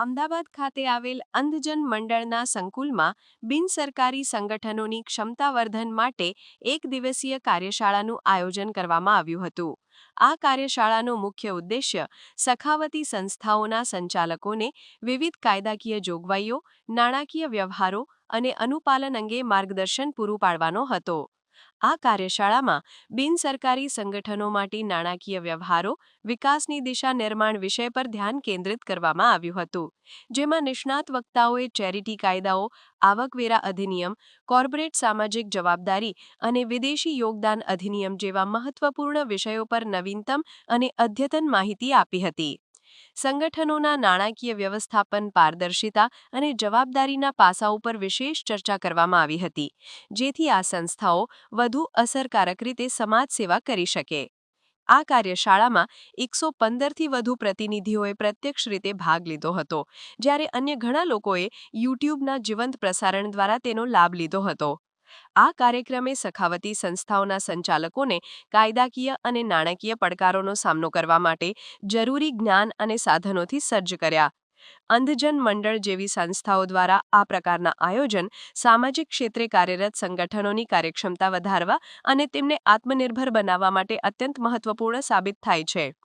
અમદાવાદ ખાતે આવેલ અંધજન મંડળના સંકુલમાં બિનસરકારી સંગઠનોની ક્ષમતાવર્ધન માટે એક દિવસીય કાર્યશાળાનું આયોજન કરવામાં આવ્યું હતું. આ કાર્યશાળાનો મુખ્ય ઉદ્દેશ્ય સખાવતી સંસ્થાઓના સંચાલકોને વિવિધ કાયદાકીય જોગવાઈઓ, નાણાકીય વ્યવહારો અને અનુપાલન અંગે માર્ગદર્શન પૂરું પાડવાનો હતો. આ કાર્યશાળામાં બિનસરકારી સંગઠનો માટે નાણાકીય વ્યવહારો, વિકાસની દિશા નિર્માણ વિષય પર ધ્યાન કેન્દ્રિત કરવામાં આવ્યું હતું. જેમાં નિષ્ણાત વક્તાઓએ ચેરિટી કાયદાઓ, આવકવેરા અધિનિયમ, કોર્પોરેટ સામાજિક જવાબદારી અને વિદેશી યોગદાન અધિનિયમ જેવા મહત્વપૂર્ણ વિષયો પર નવીનતમ અને અદ્યતન માહિતી આપી હતી. સંગઠનોના નાણાકીય વ્યવસ્થાપન, પારદર્શિતા અને જવાબદારીના પાસા ઉપર વિશેષ ચર્ચા કરવામાં આવી હતી, જેથી આ સંસ્થાઓ વધુ અસરકારક રીતે સમાજ સેવા કરી શકે. આ કાર્યશાળામાં એકસો પંદરથી વધુ પ્રતિનિધિઓએ પ્રત્યક્ષ રીતે ભાગ લીધો હતો, જ્યારે અન્ય ઘણા લોકોએ યુટ્યુબના જીવંત પ્રસારણ દ્વારા તેનો લાભ લીધો હતો. આ કાર્યક્રમે સખાવતી સંસ્થાઓના સંચાલકોને કાયદાકીય અને નાણાકીય પડકારોનો સામનો કરવા માટે જરૂરી જ્ઞાન અને સાધનોથી સજ્જ કર્યા. અંધજન મંડળ જેવી સંસ્થાઓ દ્વારા આ પ્રકારના આયોજન સામાજિક ક્ષેત્રે કાર્યરત સંગઠનોની કાર્યક્ષમતા વધારવા અને તેમને આત્મનિર્ભર બનાવવા માટે અત્યંત મહત્વપૂર્ણ સાબિત થાય છે.